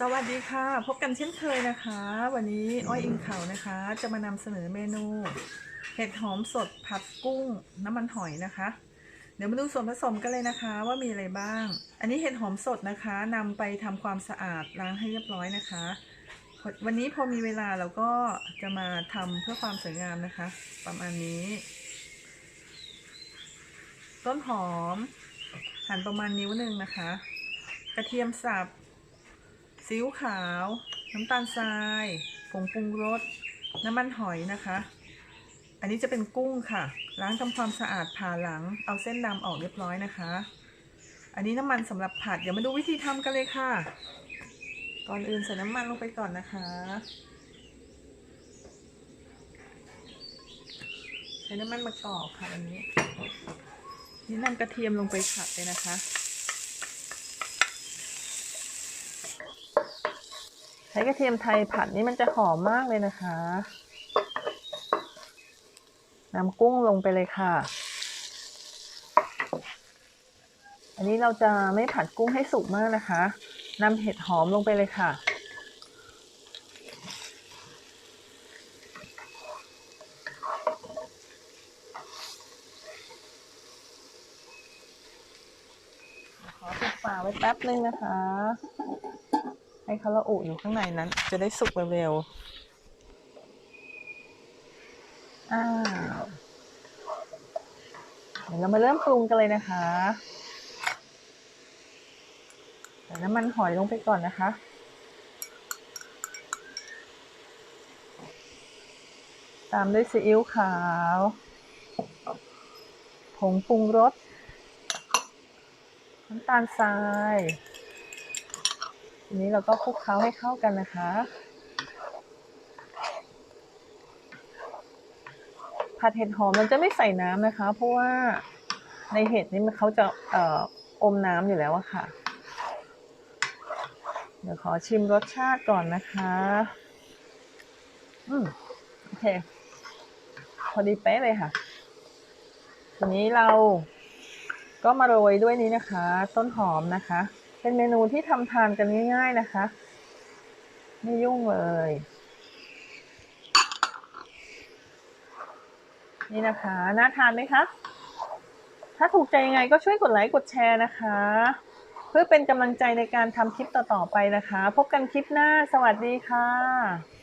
สวัสดีค่ะ พบกันเช่นเคยนะคะ วันนี้อ้อยอิงเขานะคะ จะมานำเสนอเมนู เห็ดหอมสดผัดกุ้งน้ำมันหอยนะคะ เดี๋ยวมาดูส่วนผสมกันเลยนะคะว่ามีอะไรบ้าง อันนี้เห็ดหอมสดนะคะนำไปทำความสะอาดล้างให้เรียบร้อยนะคะ วันนี้พอมีเวลาเราก็จะมาทำเพื่อความสวยงามนะคะ ประมาณนี้ ต้นหอม หั่นประมาณนิ้วหนึ่งนะคะ กระเทียมสับ ซีอิ๊วขาว น้ำตาลทราย ผงปรุงรส น้ำมันหอยนะคะ อันนี้จะเป็นกุ้งค่ะ ล้างทำความสะอาดผ่าหลัง เอาเส้นดำออกเรียบร้อยนะคะ อันนี้น้ำมันสำหรับผัด เดี๋ยวมาดูวิธีทำกันเลยค่ะ ก่อนอื่นใส่น้ำมันลงไปก่อนนะคะใช้น้ำมันมะกอกค่ะอันนี้นี่นำกระเทียมลงไปผัดเลยนะคะ ช้กระเทียมไทยผัดนี่มันจะหอมมากเลยนะคะนำกุ้งลงไปเลยค่ะ อันนี้เราจะไม่ผัดกุ้งให้สุกมากนะคะนำเห็ดหอมลงไปเลยค่ะ ขอปิดฝาไว้แป๊บนึงนะคะ ให้เขาละอุอยู่ข้างในนั้น จะได้สุกเร็วๆอ้าวเดี๋ยวเรามาเริ่มปรุงกันเลยนะคะใส่น้ำมันหอยลงไปก่อนนะคะตามด้วยซีอิ๊วขาว ผงปรุงรส น้ำตาลทราย นี้เราก็คลุกเคล้าให้เข้ากันนะคะ ผัดเห็ดหอมมันจะไม่ใส่น้ำนะคะ เพราะว่าในเห็ดนี่มันเขาจะเอ่ออมน้ำอยู่แล้วอะค่ะ เดี๋ยวขอชิมรสชาติก่อนนะคะ อืมโอเค พอดีเป๊ะเลยค่ะ ทีนี้เราก็มาโรยด้วยนี้นะคะ ต้นหอมนะคะ เป็นเมนูที่ทำทานกันง่าย ๆนะคะ ไม่ยุ่งเลย นี่นะคะน่าทานไหมคะ ถ้าถูกใจยังไงก็ช่วยกดไลค์กดแชร์นะคะ เพื่อเป็นกำลังใจในการทำคลิปต่อๆไปนะคะ พบกันคลิปหน้า สวัสดีค่ะ